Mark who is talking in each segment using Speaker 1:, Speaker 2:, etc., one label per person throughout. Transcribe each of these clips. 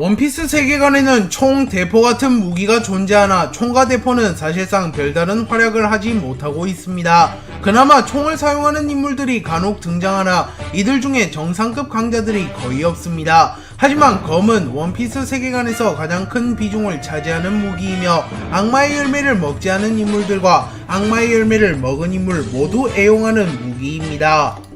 Speaker 1: 원피스 세계관에는 총 대포 같은 무기가 존재하나 총과 대포는 사실상 별다른 활약을 하지 못하고 있습니다. 그나마 총을 사용하는 인물들이 간혹 등장하나 이들 중에 정상급 강자들이 거의 없습니다. 하지만 검은 원피스 세계관에서 가장 큰 비중을 차지하는 무기이며 악마의 열매를 먹지 않은 인물들과 악마의 열매를 먹은 인물 모두 애용하는 무기입니다.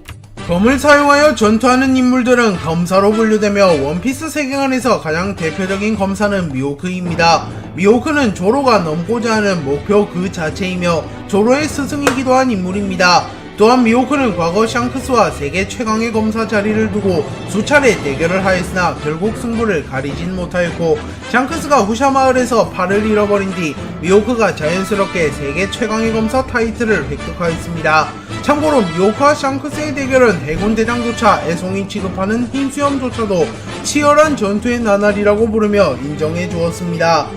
Speaker 1: 검을 사용하여 전투하는 인물들은 검사로 분류되며 원피스 세계관에서 가장 대표적인 검사는 미호크입니다. 미호크는 조로가 넘고자 하는 목표 그 자체이며 조로의 스승이기도 한 인물입니다. 또한 미호크는 과거 샹크스와 세계 최강의 검사 자리를 두고 수차례 대결을 하였으나 결국 승부를 가리진 못하였고 샹크스가 후샤 마을에서 팔을 잃어버린 뒤 미호크가 자연스럽게 세계 최강의 검사 타이틀을 획득하였습니다. 참고로 미호크와 샹크스의 대결은 해군 대장조차 애송이 취급하는 흰수염조차도 치열한 전투의 나날이라고 부르며 인정해 주었습니다.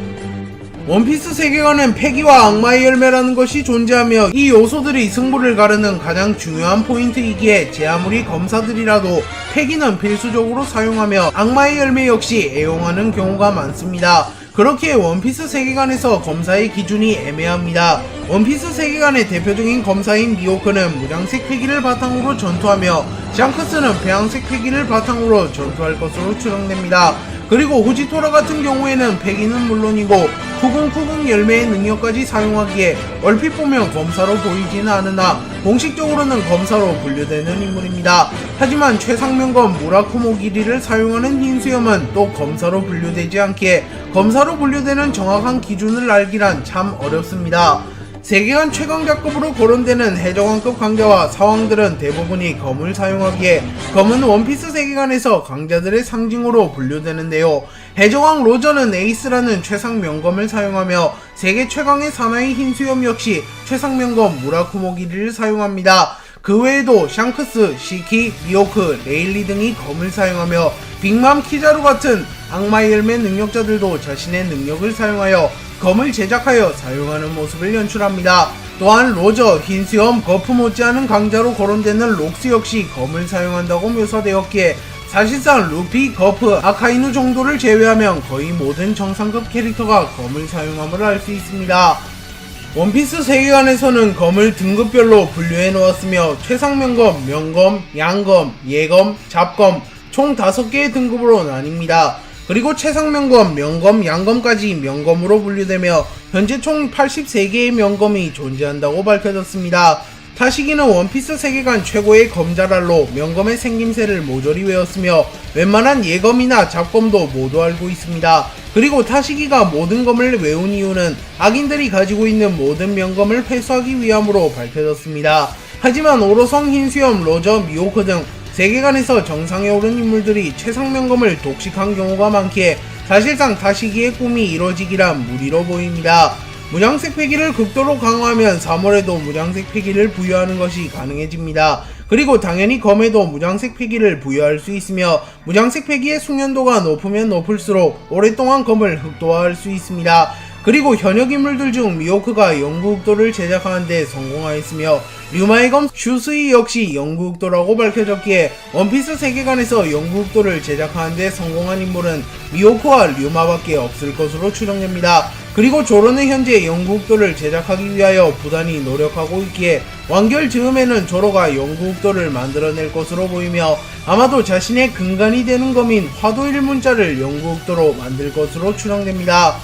Speaker 1: 원피스 세계관은 패기와 악마의 열매라는 것이 존재하며 이 요소들이 승부를 가르는 가장 중요한 포인트이기에 제 아무리 검사들이라도 패기는 필수적으로 사용하며 악마의 열매 역시 애용하는 경우가 많습니다. 그렇기에 원피스 세계관에서 검사의 기준이 애매합니다. 원피스 세계관의 대표적인 검사인 미호크는 무장색 패기를 바탕으로 전투하며 샹크스는 배양색 패기를 바탕으로 전투할 것으로 추정됩니다. 그리고 후지토라 같은 경우에는 패기는 물론이고 쿠궁쿠궁 열매의 능력까지 사용하기에 얼핏 보면 검사로 보이지는 않으나 공식적으로는 검사로 분류되는 인물입니다. 하지만 최상명검 무라쿠모 기리를 사용하는 흰수염은 또 검사로 분류되지 않기에 검사로 분류되는 정확한 기준을 알기란 참 어렵습니다. 세계관 최강자급으로 거론되는 해적왕급 강자와 사왕들은 대부분이 검을 사용하기에 검은 원피스 세계관에서 강자들의 상징으로 분류되는데요. 해적왕 로저는 에이스라는 최상 명검을 사용하며 세계 최강의 사나이 흰수염 역시 최상 명검 무라쿠모 기리를 사용합니다. 그 외에도 샹크스, 시키, 미호크, 레일리 등이 검을 사용하며 빅맘 키자루 같은 악마의 열매 능력자들도 자신의 능력을 사용하여 검을 제작하여 사용하는 모습을 연출합니다. 또한 로저, 흰수염, 거프 못지않은 강자로 거론되는 록스 역시 검을 사용한다고 묘사되었기에 사실상 루피, 거프, 아카이누 정도를 제외하면 거의 모든 정상급 캐릭터가 검을 사용함을 알 수 있습니다. 원피스 세계관에서는 검을 등급별로 분류해 놓았으며 최상명검, 명검, 양검, 예검, 잡검 총 5개의 등급으로 나뉩니다. 그리고 최상명검, 명검, 양검까지 명검으로 분류되며 현재 총 83개의 명검이 존재한다고 밝혀졌습니다. 타시기는 원피스 세계관 최고의 검자랄로 명검의 생김새를 모조리 외웠으며 웬만한 예검이나 잡검도 모두 알고 있습니다. 그리고 타시기가 모든 검을 외운 이유는 악인들이 가지고 있는 모든 명검을 회수하기 위함으로 밝혀졌습니다. 하지만 오로성 흰수염, 로저, 미호크 등 세계관에서 정상에 오른 인물들이 최상명검을 독식한 경우가 많기에 사실상 타시기의 꿈이 이루어지기란 무리로 보입니다. 무장색 패기를 극도로 강화하면 3월에도 무장색 패기를 부여하는 것이 가능해집니다. 그리고 당연히 검에도 무장색 패기를 부여할 수 있으며 무장색 패기의 숙련도가 높으면 높을수록 오랫동안 검을 흑도화할 수 있습니다. 그리고 현역 인물들 중 미호크가 영구흑도를 제작하는 데 성공하였으며 류마의 검 슈스이 역시 영구흑도라고 밝혀졌기에 원피스 세계관에서 영구흑도를 제작하는 데 성공한 인물은 미호크와 류마밖에 없을 것으로 추정됩니다. 그리고 조로는 현재 영구흑도를 제작하기 위하여 부단히 노력하고 있기에 완결 즈음에는 조로가 영구흑도를 만들어낼 것으로 보이며 아마도 자신의 근간이 되는 검인 화도일 문자를 영구흑도로 만들 것으로 추정됩니다.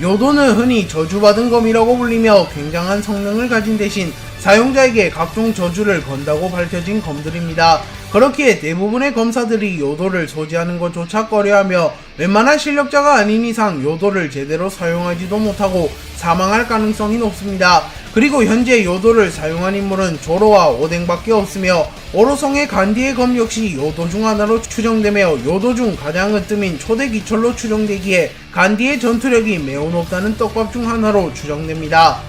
Speaker 1: 요도는 흔히 저주받은 검이라고 불리며 굉장한 성능을 가진 대신 사용자에게 각종 저주를 건다고 밝혀진 검들입니다. 그렇기에 대부분의 검사들이 요도를 소지하는 것조차 꺼려하며 웬만한 실력자가 아닌 이상 요도를 제대로 사용하지도 못하고 사망할 가능성이 높습니다. 그리고 현재 요도를 사용한 인물은 조로와 오뎅밖에 없으며 오로성의 간디의 검 역시 요도 중 하나로 추정되며 요도 중 가장 으뜸인 초대 기철로 추정되기에 간디의 전투력이 매우 높다는 떡밥 중 하나로 추정됩니다.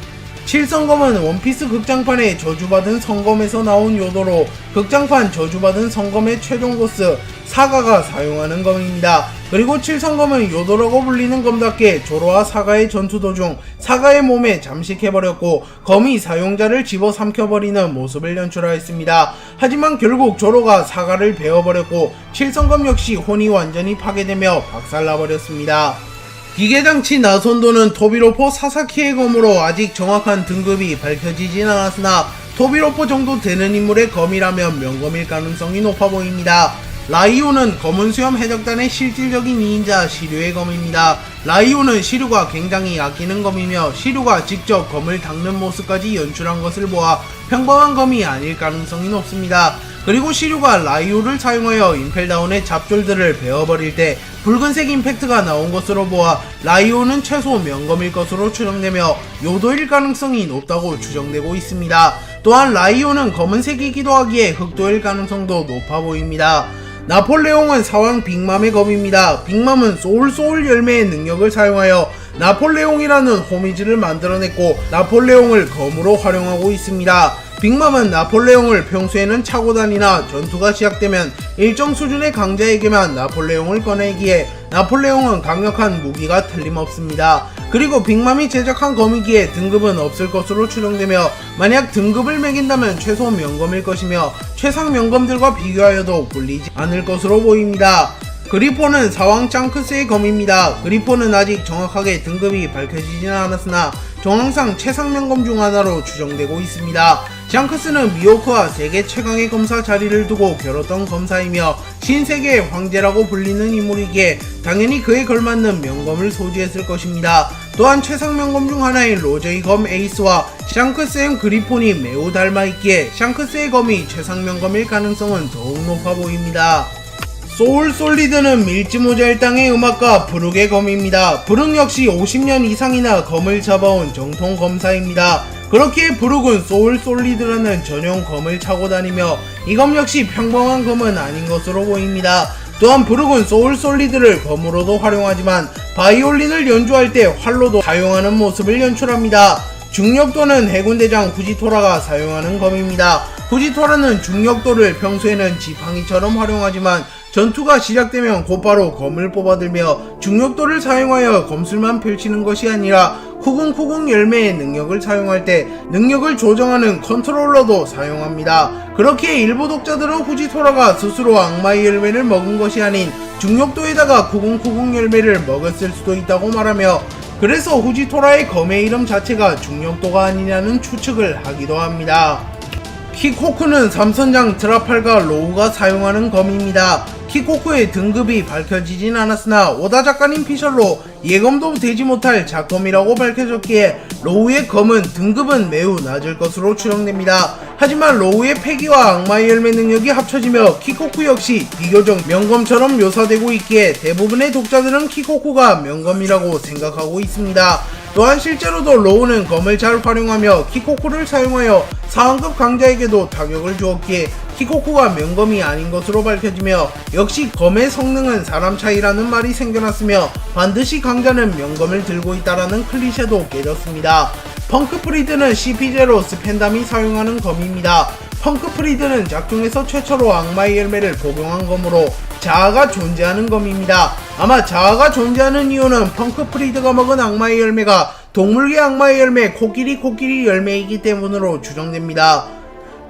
Speaker 1: 칠성검은 원피스 극장판에 저주받은 성검에서 나온 요도로 극장판 저주받은 성검의 최종 보스 사가가 사용하는 검입니다. 그리고 7성검은 요도라고 불리는 검답게 조로와 사가의 전투 도중 사가의 몸에 잠식해버렸고 검이 사용자를 집어삼켜버리는 모습을 연출하였습니다. 하지만 결국 조로가 사가를 베어버렸고 7성검 역시 혼이 완전히 파괴되며 박살나버렸습니다. 기계장치 나선도는 토비로포 사사키의 검으로 아직 정확한 등급이 밝혀지진 않았으나 토비로포 정도 되는 인물의 검이라면 명검일 가능성이 높아 보입니다. 라이오는 검은 수염 해적단의 실질적인 2인자 시류의 검입니다. 라이오는 시류가 굉장히 아끼는 검이며 시류가 직접 검을 닦는 모습까지 연출한 것을 보아 평범한 검이 아닐 가능성이 높습니다. 그리고 시류가 라이오를 사용하여 임펠다운의 잡졸들을 베어버릴 때 붉은색 임팩트가 나온 것으로 보아 라이오는 최소 명검일 것으로 추정되며 요도일 가능성이 높다고 추정되고 있습니다. 또한 라이오는 검은색이기도 하기에 흑도일 가능성도 높아 보입니다. 나폴레옹은 사왕 빅맘의 검입니다. 빅맘은 소울 소울 열매의 능력을 사용하여 나폴레옹이라는 호미지를 만들어냈고 나폴레옹을 검으로 활용하고 있습니다. 빅맘은 나폴레옹을 평소에는 차고 다니나 전투가 시작되면 일정 수준의 강자에게만 나폴레옹을 꺼내기에 나폴레옹은 강력한 무기가 틀림없습니다. 그리고 빅맘이 제작한 검이기에 등급은 없을 것으로 추정되며 만약 등급을 매긴다면 최소 명검일 것이며 최상 명검들과 비교하여도 꿀리지 않을 것으로 보입니다. 그리포는 사왕 짱크스의 검입니다. 그리포는 아직 정확하게 등급이 밝혀지지는 않았으나 정황상 최상명검 중 하나로 추정되고 있습니다. 짱크스는 미호크와 세계 최강의 검사 자리를 두고 겨뤘던 검사이며 신세계의 황제라고 불리는 인물이기에 당연히 그에 걸맞는 명검을 소지했을 것입니다. 또한 최상 명검 중 하나인 로저의 검 에이스와 샹크스의 그리폰이 매우 닮아있기에 샹크스의 검이 최상 명검일 가능성은 더욱 높아 보입니다. 소울 솔리드는 밀지모자 일당의 음악가 브룩의 검입니다. 브룩 역시 50년 이상이나 검을 잡아온 정통 검사입니다. 그렇기에 브룩은 소울 솔리드라는 전용 검을 차고 다니며 이 검 역시 평범한 검은 아닌 것으로 보입니다. 또한 브룩은 소울 솔리드를 검으로도 활용하지만 바이올린을 연주할 때 활로도 사용하는 모습을 연출합니다. 중력도는 해군대장 후지토라가 사용하는 검입니다. 후지토라는 중력도를 평소에는 지팡이처럼 활용하지만 전투가 시작되면 곧바로 검을 뽑아들며 중력도를 사용하여 검술만 펼치는 것이 아니라 쿠궁쿠궁 열매의 능력을 사용할 때 능력을 조정하는 컨트롤러도 사용합니다. 그렇게 일부 독자들은 후지토라가 스스로 악마의 열매를 먹은 것이 아닌 중력도에다가 쿠궁쿠궁 열매를 먹었을 수도 있다고 말하며 그래서 후지토라의 검의 이름 자체가 중력도가 아니냐는 추측을 하기도 합니다. 키코쿠는 삼선장 드라팔과 로우가 사용하는 검입니다. 키코쿠의 등급이 밝혀지진 않았으나 오다 작가님 피셜로 예검도 되지 못할 작검이라고 밝혀졌기에 로우의 검은 등급은 매우 낮을 것으로 추정됩니다. 하지만 로우의 패기와 악마의 열매 능력이 합쳐지며 키코쿠 역시 비교적 명검처럼 묘사되고 있기에 대부분의 독자들은 키코쿠가 명검이라고 생각하고 있습니다. 또한 실제로도 로우는 검을 잘 활용하며 키코쿠를 사용하여 상급 강자에게도 타격을 주었기에 키코쿠가 명검이 아닌 것으로 밝혀지며 역시 검의 성능은 사람 차이라는 말이 생겨났으며 반드시 강자는 명검을 들고 있다라는 클리셰도 깨졌습니다. 펑크 프리드는 CP0 스펜담이 사용하는 검입니다. 펑크 프리드는 작중에서 최초로 악마의 열매를 복용한 검으로 자아가 존재하는 검입니다. 아마 자아가 존재하는 이유는 펑크 프리드가 먹은 악마의 열매가 동물계 악마의 열매 코끼리 코끼리 열매이기 때문으로 추정됩니다.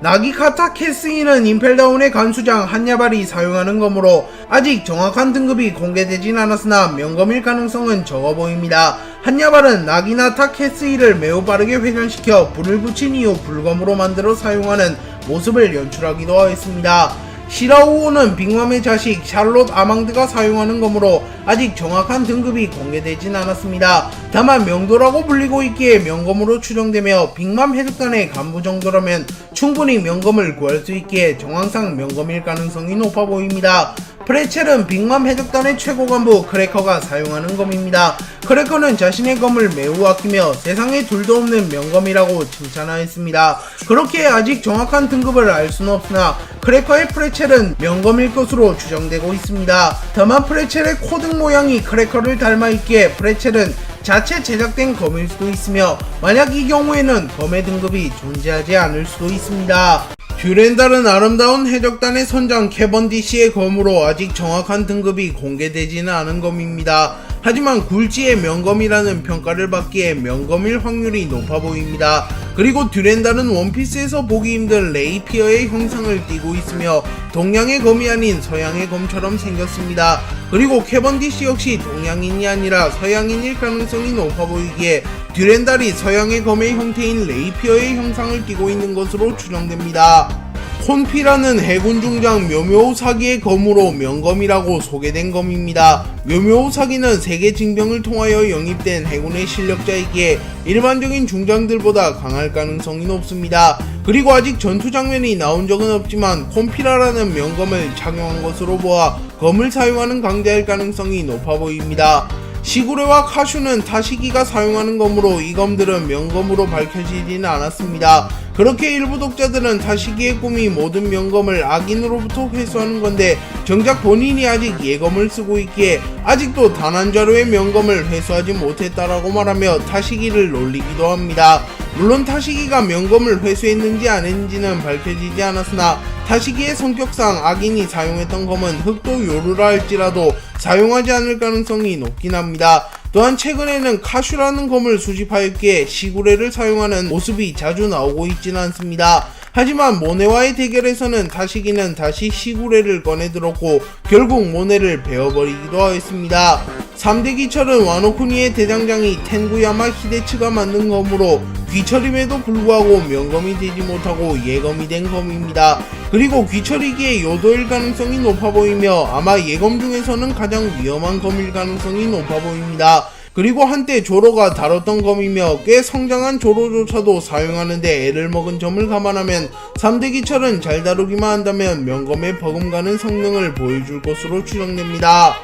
Speaker 1: 나기카타 캐스이는 임펠다운의 간수장 한야발이 사용하는 검으로 아직 정확한 등급이 공개되진 않았으나 명검일 가능성은 적어 보입니다. 한야발은 나기나타 캐스이를 매우 빠르게 회전시켜 불을 붙인 이후 불검으로 만들어 사용하는 모습을 연출하기도 하였습니다. 시라우오는 빅맘의 자식 샬롯 아망드가 사용하는 검으로 아직 정확한 등급이 공개되진 않았습니다. 다만 명도라고 불리고 있기에 명검으로 추정되며 빅맘 해적단의 간부 정도라면 충분히 명검을 구할 수 있기에 정황상 명검일 가능성이 높아 보입니다. 프레첼은 빅맘 해적단의 최고 간부 크래커가 사용하는 검입니다. 크래커는 자신의 검을 매우 아끼며 세상에 둘도 없는 명검이라고 칭찬하였습니다. 그렇게 아직 정확한 등급을 알 수는 없으나 크래커의 프레첼은 명검일 것으로 추정되고 있습니다. 다만 프레첼의 코등 모양이 크래커를 닮아 있기에 프레첼은 자체 제작된 검일 수도 있으며 만약 이 경우에는 검의 등급이 존재하지 않을 수도 있습니다. 듀렌달은 아름다운 해적단의 선장 캐번디시의 검으로 아직 정확한 등급이 공개되지는 않은 검입니다. 하지만 굴지의 명검이라는 평가를 받기에 명검일 확률이 높아 보입니다. 그리고 듀렌달은 원피스에서 보기 힘든 레이피어의 형상을 띠고 있으며 동양의 검이 아닌 서양의 검처럼 생겼습니다. 그리고 캐번디시 역시 동양인이 아니라 서양인일 가능성이 높아 보이기에 듀렌달이 서양의 검의 형태인 레이피어의 형상을 띠고 있는 것으로 추정됩니다. 콘피라는 해군 중장 묘묘 사기의 검으로 명검이라고 소개된 검입니다. 묘묘 사기는 세계 징병을 통하여 영입된 해군의 실력자이기에 일반적인 중장들보다 강할 가능성이 높습니다. 그리고 아직 전투 장면이 나온 적은 없지만 콘피라라는 명검을 착용한 것으로 보아 검을 사용하는 강자일 가능성이 높아 보입니다. 시구레와 카슈는 타시기가 사용하는 검으로 이 검들은 명검으로 밝혀지지는 않았습니다. 그렇게 일부 독자들은 타시기의 꿈이 모든 명검을 악인으로부터 회수하는 건데 정작 본인이 아직 예검을 쓰고 있기에 아직도 단한 자루의 명검을 회수하지 못했다라고 말하며 타시기를 놀리기도 합니다. 물론 타시기가 명검을 회수했는지 안 했는지는 밝혀지지 않았으나 타시기의 성격상 악인이 사용했던 검은 흑도 요루라 할지라도 사용하지 않을 가능성이 높긴 합니다. 또한 최근에는 카슈라는 검을 수집하였기에 시구레를 사용하는 모습이 자주 나오고 있지는 않습니다. 하지만 모네와의 대결에서는 타시기는 다시 시구레를 꺼내들었고 결국 모네를 베어버리기도 하였습니다. 3대 기철은 와노쿠니의 대장장이 텐구야마 히데츠가 만든 검으로 귀철임에도 불구하고 명검이 되지 못하고 예검이 된 검입니다. 그리고 귀철이기에 요도일 가능성이 높아 보이며 아마 예검 중에서는 가장 위험한 검일 가능성이 높아 보입니다. 그리고 한때 조로가 다뤘던 검이며 꽤 성장한 조로조차도 사용하는데 애를 먹은 점을 감안하면 3대 기철은 잘 다루기만 한다면 명검에 버금가는 성능을 보여줄 것으로 추정됩니다.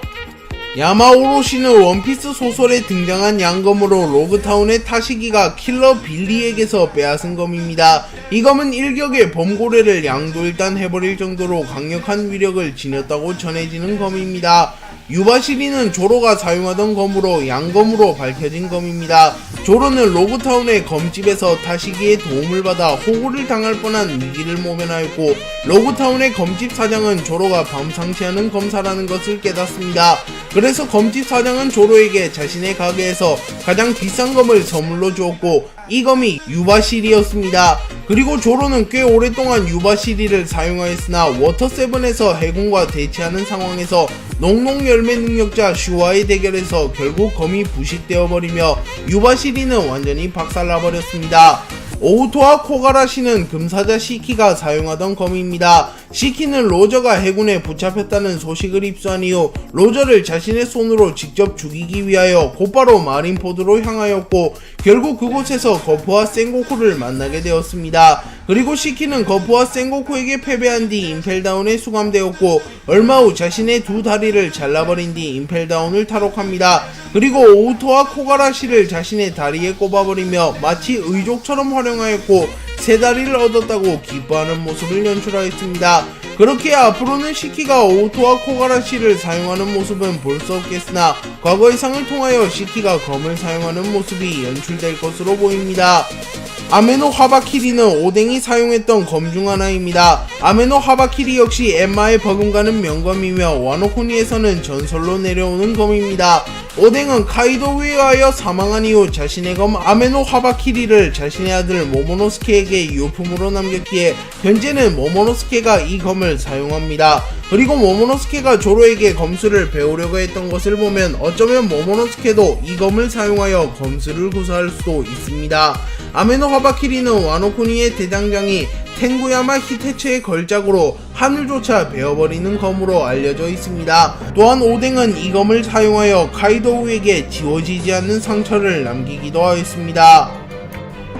Speaker 1: 야마오로시는 원피스 소설에 등장한 양검으로 로그타운의 타시기가 킬러 빌리에게서 빼앗은 검입니다. 이 검은 일격에 범고래를 양도일단 해버릴 정도로 강력한 위력을 지녔다고 전해지는 검입니다. 유바시리는 조로가 사용하던 검으로 양검으로 밝혀진 검입니다. 조로는 로그타운의 검집에서 타시기의 도움을 받아 호구를 당할 뻔한 위기를 모면하였고 로그타운의 검집 사장은 조로가 밤상시하는 검사라는 것을 깨닫습니다. 그래서 검집 사장은 조로에게 자신의 가게에서 가장 비싼 검을 선물로 주었고 이 검이 유바시리였습니다. 그리고 조로는 꽤 오랫동안 유바시리를 사용하였으나 워터세븐에서 해군과 대치하는 상황에서 농농 열매 능력자 슈와의 대결에서 결국 검이 부식되어 버리며 유바시리는 완전히 박살나버렸습니다. 오우토와 코가라시는 금사자 시키가 사용하던 검입니다. 시키는 로저가 해군에 붙잡혔다는 소식을 입수한 이후 로저를 자신의 손으로 직접 죽이기 위하여 곧바로 마린포드로 향하였고 결국 그곳에서 거프와 센고쿠를 만나게 되었습니다. 그리고 시키는 거프와 센고쿠에게 패배한 뒤 임펠다운에 수감되었고 얼마 후 자신의 두 다리를 잘라버린 뒤 임펠다운을 탈옥합니다. 그리고 오우토와 코가라시를 자신의 다리에 꼽아버리며 마치 의족처럼 활용하였고 세 다리를 얻었다고 기뻐하는 모습을 연출하였습니다. 그렇게 앞으로는 시키가 오토와 코가라시를 사용하는 모습은 볼 수 없겠으나 과거의 상을 통하여 시키가 검을 사용하는 모습이 연출될 것으로 보입니다. 아메노 하바키리는 오뎅이 사용했던 검 중 하나입니다. 아메노 하바키리 역시 엠마의 버금가는 명검이며 와노코니에서는 전설로 내려오는 검입니다. 오뎅은 카이도에 의하여 사망한 이후 자신의 검 아메노 하바키리를 자신의 아들 모모노스케에게 유품으로 남겼기에 현재는 모모노스케가 이 검을 사용합니다. 그리고 모모노스케가 조로에게 검수를 배우려고 했던 것을 보면 어쩌면 모모노스케도 이 검을 사용하여 검수를 구사할 수도 있습니다. 아메노 하바 키리는 와노쿠니의 대장장이 텐구야마 히테츠의 걸작으로 하늘조차 베어버리는 검으로 알려져 있습니다. 또한 오뎅은 이 검을 사용하여 카이도우에게 지워지지 않는 상처를 남기기도 하였습니다.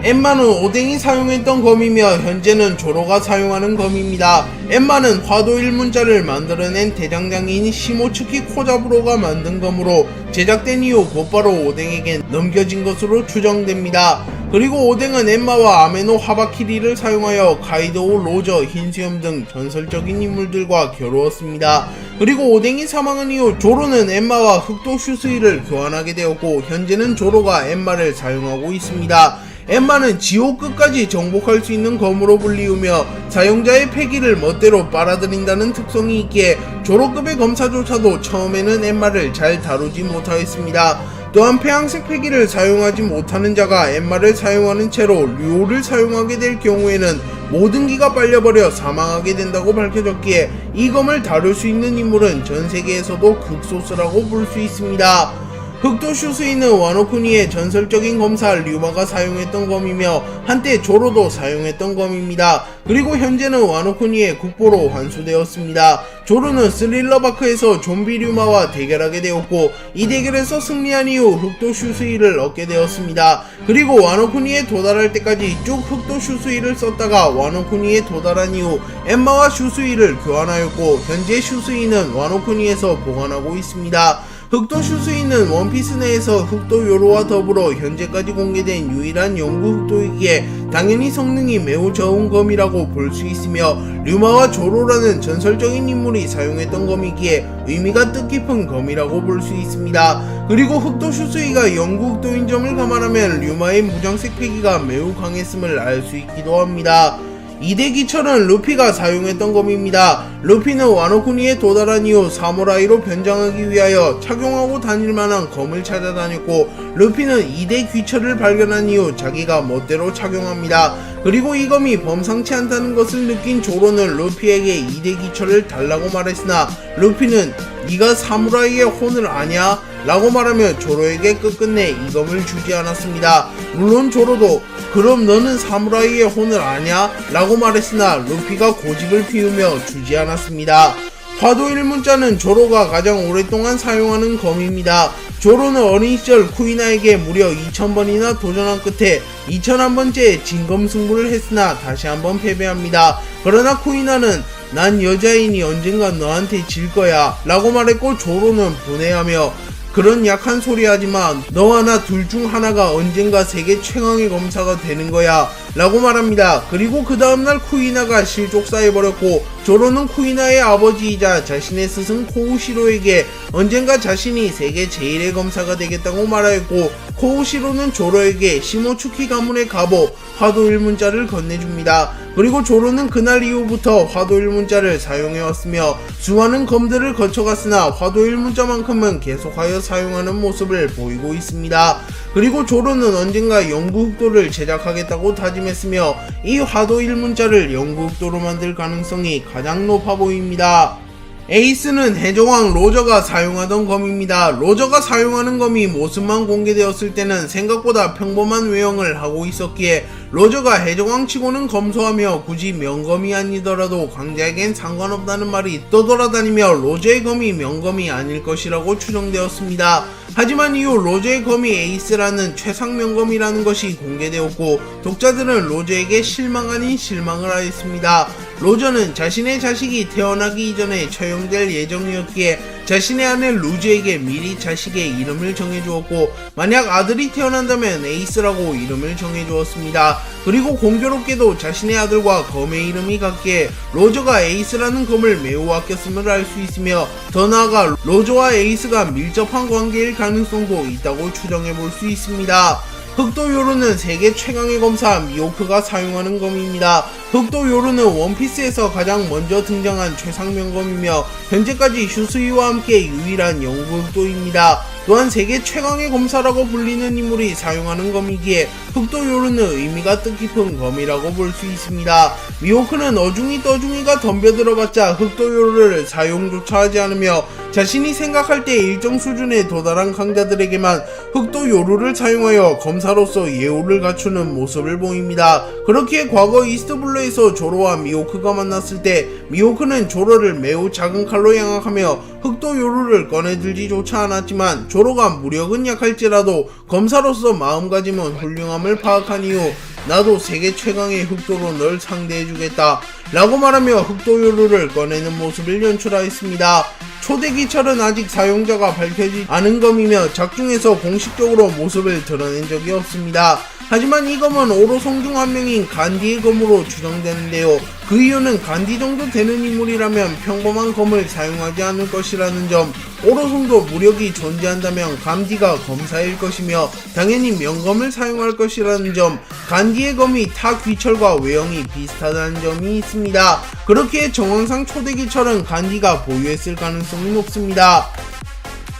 Speaker 1: 엠마는 오뎅이 사용했던 검이며 현재는 조로가 사용하는 검입니다. 엠마는 화도 일문자를 만들어낸 대장장인 시모츠키 코자부로가 만든 검으로 제작된 이후 곧바로 오뎅에게 넘겨진 것으로 추정됩니다. 그리고 오뎅은 엠마와 아메노 하바키리를 사용하여 가이도우, 로저, 흰수염 등 전설적인 인물들과 겨루었습니다. 그리고 오뎅이 사망한 이후 조로는 엠마와 흑도 슈스이를 교환하게 되었고 현재는 조로가 엠마를 사용하고 있습니다. 엠마는 지옥 끝까지 정복할 수 있는 검으로 불리우며 사용자의 패기를 멋대로 빨아들인다는 특성이 있기에 조로급의 검사조차도 처음에는 엠마를 잘 다루지 못하였습니다. 또한 폐양색 패기를 사용하지 못하는 자가 엠마를 사용하는 채로 류오를 사용하게 될 경우에는 모든 기가 빨려버려 사망하게 된다고 밝혀졌기에 이 검을 다룰 수 있는 인물은 전 세계에서도 극소수라고 볼 수 있습니다. 흑도 슈스이는 와노쿠니의 전설적인 검사 류마가 사용했던 검이며 한때 조로도 사용했던 검입니다. 그리고 현재는 와노쿠니의 국보로 환수되었습니다. 조로는 스릴러바크에서 좀비 류마와 대결하게 되었고 이 대결에서 승리한 이후 흑도 슈스이를 얻게 되었습니다. 그리고 와노쿠니에 도달할 때까지 쭉 흑도 슈스이를 썼다가 와노쿠니에 도달한 이후 엠마와 슈스이를 교환하였고 현재 슈스이는 와노쿠니에서 보관하고 있습니다. 흑도 슈스이는 원피스 내에서 흑도 요로와 더불어 현재까지 공개된 유일한 영구 흑도이기에 당연히 성능이 매우 좋은 검이라고 볼 수 있으며 류마와 조로라는 전설적인 인물이 사용했던 검이기에 의미가 뜻깊은 검이라고 볼 수 있습니다. 그리고 흑도 슈스이가 영구 흑도인 점을 감안하면 류마의 무장색 패기가 매우 강했음을 알 수 있기도 합니다. 이대기철은 루피가 사용했던 검입니다. 루피는 와노쿠니에 도달한 이후 사무라이로 변장하기 위하여 착용하고 다닐 만한 검을 찾아다녔고 루피는 이대 귀철을 발견한 이후 자기가 멋대로 착용합니다. 그리고 이 검이 범상치 않다는 것을 느낀 조로는 루피에게 이대 귀철을 달라고 말했으나 루피는 네가 사무라이의 혼을 아냐? 라고 말하며 조로에게 끝끝내 이 검을 주지 않았습니다. 물론 조로도 그럼 너는 사무라이의 혼을 아냐? 라고 말했으나 루피가 고집을 피우며 주지 않았습니다. 화도 일문자는 조로가 가장 오랫동안 사용하는 검입니다. 조로는 어린 시절 쿠이나에게 무려 2000번이나 도전한 끝에 2001번째 진검 승부를 했으나 다시 한번 패배합니다. 그러나 쿠이나는 난 여자이니 언젠가 너한테 질 거야 라고 말했고 조로는 분해하며 그런 약한 소리 하지만 너와 나 둘 중 하나가 언젠가 세계 최강의 검사가 되는 거야 라고 말합니다. 그리고 그 다음날 쿠이나가 실족사해버렸고 조로는 쿠이나의 아버지이자 자신의 스승 코우시로에게 언젠가 자신이 세계 제일의 검사가 되겠다고 말하였고 코우시로는 조로에게 시모추키 가문의 갑오 화도 일문자를 건네줍니다. 그리고 조로는 그날 이후부터 화도 일 문자를 사용해왔으며 수많은 검들을 거쳐갔으나 화도 일 문자만큼은 계속하여 사용하는 모습을 보이고 있습니다. 그리고 조로는 언젠가 영구흑도를 제작하겠다고 다짐했으며 이 화도 일 문자를 영구흑도로 만들 가능성이 가장 높아 보입니다. 에이스는 해적왕 로저가 사용하던 검입니다. 로저가 사용하는 검이 모습만 공개되었을 때는 생각보다 평범한 외형을 하고 있었기에 로저가 해적왕 치고는 검소하며 굳이 명검이 아니더라도 강자에겐 상관없다는 말이 떠돌아다니며 로저의 검이 명검이 아닐 것이라고 추정되었습니다. 하지만 이후 로저의 검이 에이스라는 최상 명검이라는 것이 공개되었고 독자들은 로저에게 실망 아닌 실망을 하였습니다. 로저는 자신의 자식이 태어나기 이전에 처형될 예정이었기에 자신의 아내 루즈에게 미리 자식의 이름을 정해주었고 만약 아들이 태어난다면 에이스라고 이름을 정해주었습니다. 그리고 공교롭게도 자신의 아들과 검의 이름이 같기에 로저가 에이스라는 검을 매우 아꼈음을 알 수 있으며 더 나아가 로저와 에이스가 밀접한 관계일 가능성도 있다고 추정해 볼 수 있습니다. 흑도 요루는 세계 최강의 검사 미오크가 사용하는 검입니다. 흑도 요루는 원피스에서 가장 먼저 등장한 최상명검이며 현재까지 슈스이와 함께 유일한 영구 흑도입니다. 또한 세계 최강의 검사라고 불리는 인물이 사용하는 검이기에 흑도 요루는 의미가 뜻깊은 검이라고 볼 수 있습니다. 미오크는 어중이 떠중이가 덤벼들어봤자 흑도 요루를 사용조차 하지 않으며 자신이 생각할 때 일정 수준에 도달한 강자들에게만 흑도 요루를 사용하여 검사로서 예우를 갖추는 모습을 보입니다. 그렇기에 과거 이스트블루에서 조로와 미오크가 만났을 때 미오크는 조로를 매우 작은 칼로 양악하며 흑도 요루를 꺼내들지조차 않았지만 조로가 무력은 약할지라도 검사로서 마음가짐은 훌륭함을 파악한 이후 나도 세계 최강의 흑도로 널 상대해주겠다 라고 말하며 흑도 요루를 꺼내는 모습을 연출하였습니다. 초대 기철은 아직 사용자가 밝혀지지 않은 검이며 작중에서 공식적으로 모습을 드러낸 적이 없습니다. 하지만 이 검은 오로송 중한 명인 간디의 검으로 추정되는데요. 그 이유는 간디 정도 되는 인물이라면 평범한 검을 사용하지 않을 것이라는 점, 오로송도 무력이 존재한다면 간디가 검사일 것이며 당연히 명검을 사용할 것이라는 점, 간디의 검이 타 귀철과 외형이 비슷하다는 점이 있습니다. 그렇게 정황상 초대기철은 간디가 보유했을 가능성이 높습니다.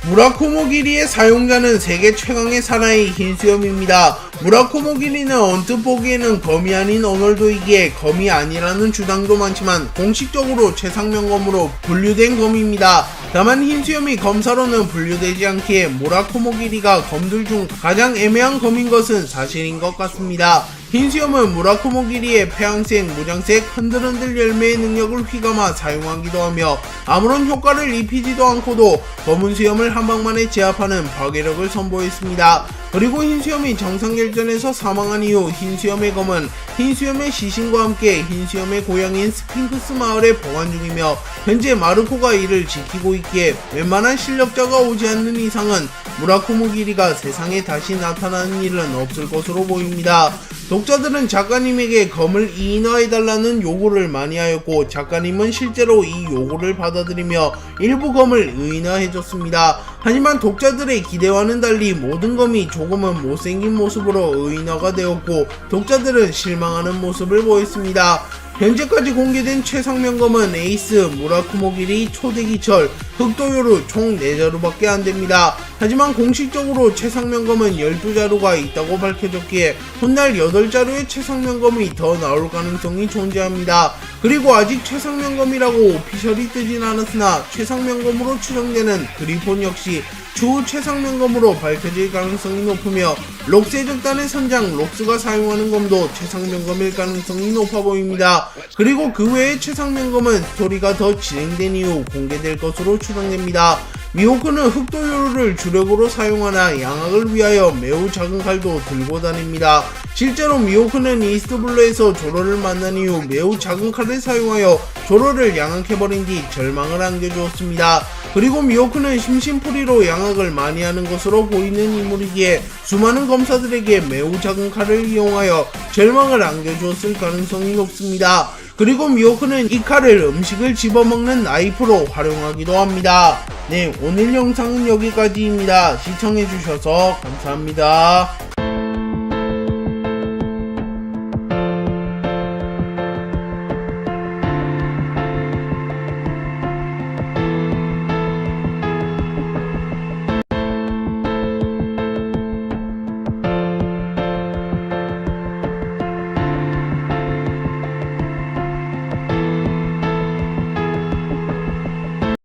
Speaker 1: 무라코모 기리의 사용자는 세계 최강의 사나이 흰수염입니다. 무라코모 기리는 언뜻 보기에는 검이 아닌 오널도이기에 검이 아니라는 주장도 많지만 공식적으로 최상명 검으로 분류된 검입니다. 다만 흰수염이 검사로는 분류되지 않기에 무라코모 기리가 검들 중 가장 애매한 검인 것은 사실인 것 같습니다. 흰 수염은 무라코모기리의 폐양색, 무장색, 흔들흔들 열매의 능력을 휘감아 사용하기도 하며 아무런 효과를 입히지도 않고도 검은 수염을 한 방만에 제압하는 파괴력을 선보였습니다. 그리고 흰 수염이 정상결전에서 사망한 이후 흰 수염의 검은 흰 수염의 시신과 함께 흰 수염의 고향인 스핑크스 마을에 보관 중이며 현재 마르코가 이를 지키고 있기에 웬만한 실력자가 오지 않는 이상은 무라코모기리가 세상에 다시 나타나는 일은 없을 것으로 보입니다. 독자들은 작가님에게 검을 이인화해달라는 요구를 많이 하였고 작가님은 실제로 이 요구를 받아들이며 일부 검을 의인화해줬습니다. 하지만 독자들의 기대와는 달리 모든 검이 조금은 못생긴 모습으로 의인화가 되었고 독자들은 실망하는 모습을 보였습니다. 현재까지 공개된 최상명검은 에이스, 무라쿠모기리, 초대기철, 흑도요루 총 4자루밖에 안됩니다. 하지만 공식적으로 최상명검은 12자루가 있다고 밝혀졌기에 훗날 8자루의 최상명검이 더 나올 가능성이 존재합니다. 그리고 아직 최상명검이라고 오피셜이 뜨진 않았으나 최상명검으로 추정되는 그리폰 역시 추후 최상명검으로 밝혀질 가능성이 높으며 록세적단의 선장 록스가 사용하는 검도 최상명검일 가능성이 높아 보입니다. 그리고 그 외의 최상명검은 스토리가 더 진행된 이후 공개될 것으로 추정됩니다. 미호크는 흑도요루를 주력으로 사용하나 양악을 위하여 매우 작은 칼도 들고 다닙니다. 실제로 미호크는 이스트블루에서 조로를 만난 이후 매우 작은 칼을 사용하여 조로를 양악해버린 뒤 절망을 안겨주었습니다. 그리고 미호크는 심심풀이로 양악을 많이 하는 것으로 보이는 인물이기에 수많은 검사들에게 매우 작은 칼을 이용하여 절망을 안겨주었을 가능성이 높습니다. 그리고 미호크는 이 칼을 음식을 집어먹는 나이프로 활용하기도 합니다. 네, 오늘 영상은 여기까지입니다. 시청해주셔서 감사합니다.